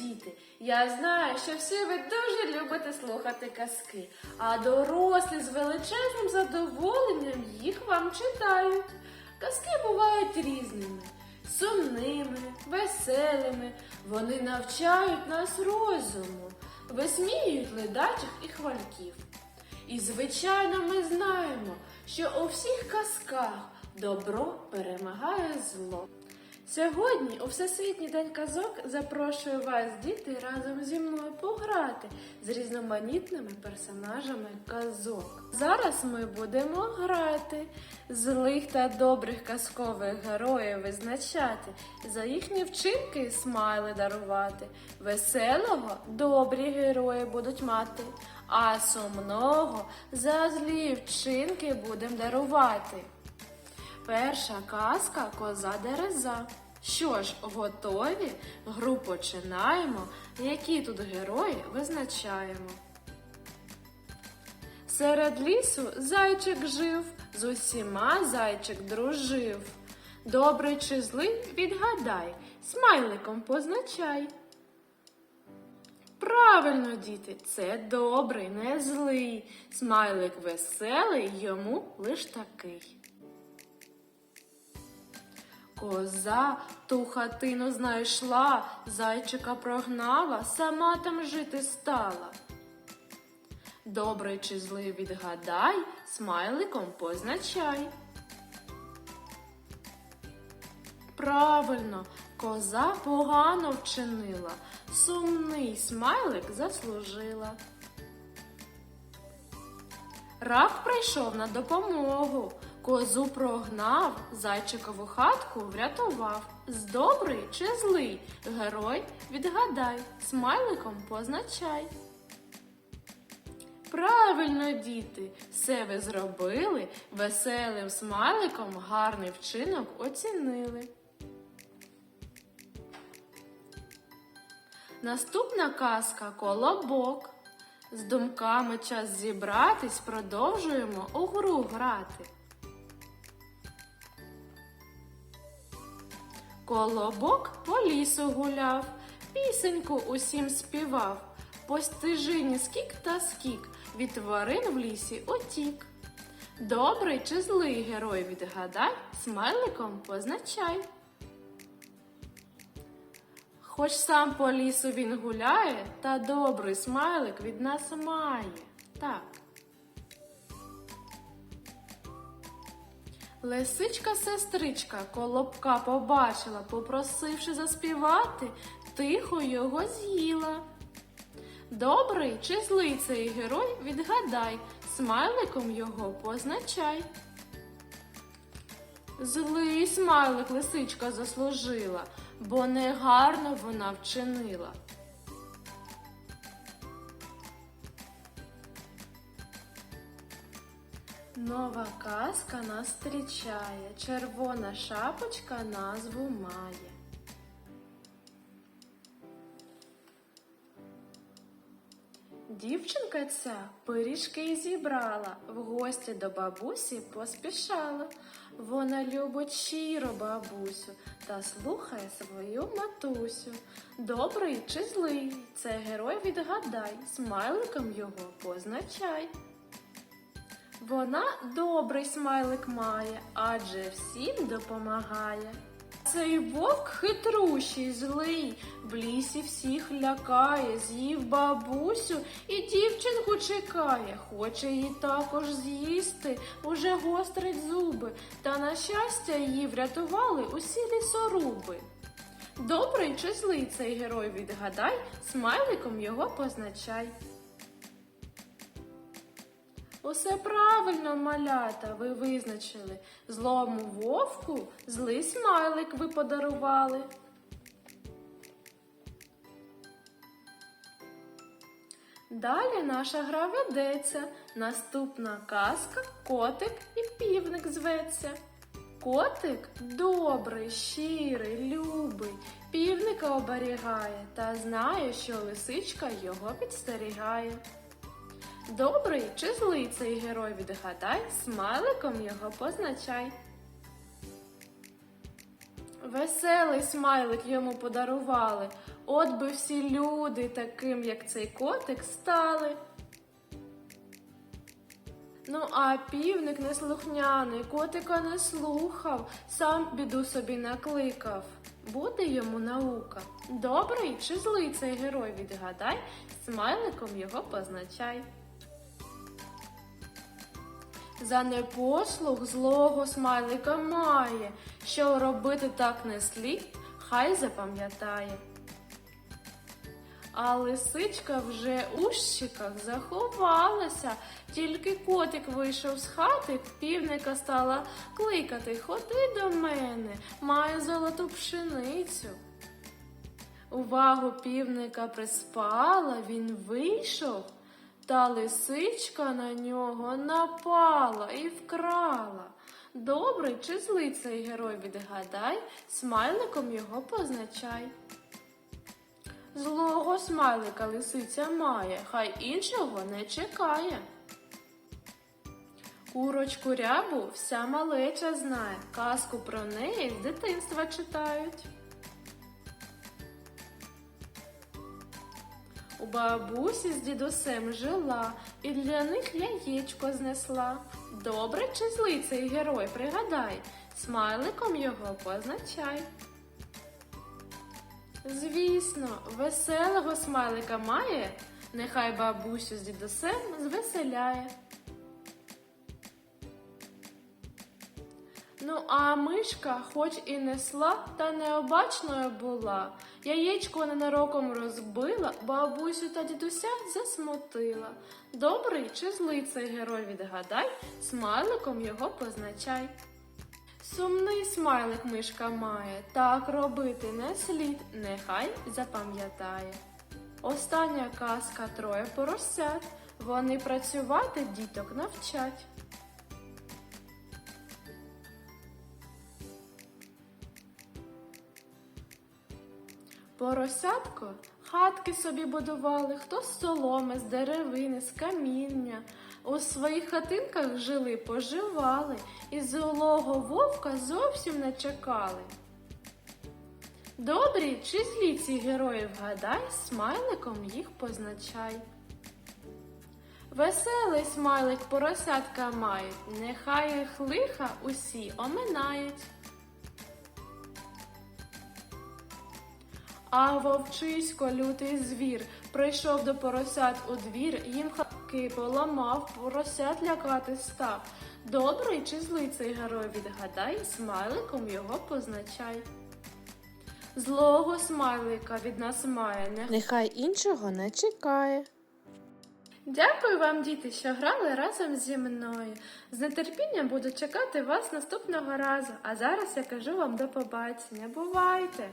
діти! Я знаю, що всі ви дуже любите слухати казки, а дорослі з величезним задоволенням їх вам читають. Казки бувають різними, сумними, веселими. Вони навчають нас розуму, висміюють ледачих і хвальків. І, звичайно, ми знаємо, що у всіх казках добро перемагає зло. Сьогодні, у Всесвітній день казок, запрошую вас, діти, разом зі мною пограти з різноманітними персонажами казок. Зараз ми будемо грати, злих та добрих казкових героїв визначати, за їхні вчинки смайли дарувати. Веселого добрі герої будуть мати, а сумного за злі вчинки будемо дарувати. Перша казка коза дереза. Що ж, готові? Гру починаємо. Які тут герої визначаємо. Серед лісу зайчик жив, з усіма зайчик дружив. Добрий чи злий відгадай, смайликом позначай. Правильно, діти, це добрий, не злий. Смайлик веселий, йому лиш такий. Коза ту хатину знайшла, зайчика прогнала, сама там жити стала. Добрий чи злий відгадай, смайликом позначай. Правильно, коза погано вчинила, сумний смайлик заслужила. Рак прийшов на допомогу, козу прогнав, зайчикову хатку врятував. З добрий чи злий герой відгадай, смайликом позначай. Правильно, діти, все ви зробили, веселим смайликом гарний вчинок оцінили. Наступна казка колобок. З думками час зібратись, продовжуємо у гру грати. Колобок по лісу гуляв, пісеньку усім співав. По стежині скік та скік, від тварин в лісі отік. Добрий чи злий герой відгадай, смайликом позначай. Хоч сам по лісу він гуляє, та добрий смайлик від нас має. Так. Лисичка сестричка колобка побачила, попросивши заспівати, тихо його з'їла. Добрий чи злий цей герой відгадай, смайликом його позначай. Злий смайлик лисичка заслужила, бо негарно вона вчинила. Нова казка нас зустрічає, червона шапочка назву має. Дівчинка ця пиріжки зібрала, в гості до бабусі поспішала. Вона любить щиро бабусю та слухає свою матусю. Добрий чи злий, це герой відгадай, смайликом його позначай. Вона добрий смайлик має, адже всім допомагає. Цей вовк хитрущий, злий, в лісі всіх лякає, з'їв бабусю і дівчинку чекає, хоче її також з'їсти, уже гострить зуби, та на щастя її врятували усі лісоруби. Добрий чи злий цей герой відгадай, смайликом його позначай. Усе правильно, малята, ви визначили. Злому вовку злий смайлик ви подарували. Далі наша гра ведеться. Наступна казка котик і півник зветься. Котик добрий, щирий, любий, півника оберігає та знає, що лисичка його підстерігає. Добрий чи злий цей герой відгадай, смайликом його позначай. Веселий смайлик йому подарували. От би всі люди таким, як цей котик, стали. Ну, а півник неслухняний, котика не слухав, сам біду собі накликав. Буде йому наука. Добрий чи злий цей герой, відгадай, смайликом його позначай. За непослух злого смайлика має, що робити так не слід, хай запам'ятає. А лисичка вже у щиках заховалася, тільки котик вийшов з хати, півника стала кликати Ходи до мене, маю золоту пшеницю. Увагу півника приспала, він вийшов, та лисичка на нього напала і вкрала. Добрий чи злий цей герой відгадай, смайликом його позначай. Злого смайлика лисиця має, хай іншого не чекає. Курочку рябу вся малеча знає, казку про неї з дитинства читають. У бабусі з дідусем жила і для них яєчко знесла. Добре чи злий цей герой, пригадай, смайликом його позначай. Звісно, веселого смайлика має, нехай бабусю з дідусем звеселяє. Ну, а мишка, хоч і несла, та необачною була. Яєчко ненароком розбила, бабусю та дідуся засмутила. Добрий чи злий цей герой відгадай, смайликом його позначай. Сумний смайлик мишка має, так робити не слід, нехай запам'ятає. Остання казка троє поросят, вони працювати діток навчать. Поросятко хатки собі будували, хто з соломи, з деревини, з каміння. У своїх хатинках жили, поживали, і злого вовка зовсім не чекали. Добрі чи злі ці герої вгадай, смайликом їх позначай. Веселий смайлик поросятка мають, нехай їх лиха усі оминають. А вовчисько, лютий звір, прийшов до поросят у двір, їм хатки поламав, поросят лякати став. Добрий чи злий цей герой відгадай, смайликом його позначай. Злого смайлика від нас має, не Нехай іншого не чекає. Дякую вам, діти, що грали разом зі мною. З нетерпінням буду чекати вас наступного разу. А зараз я кажу вам до побачення. Бувайте!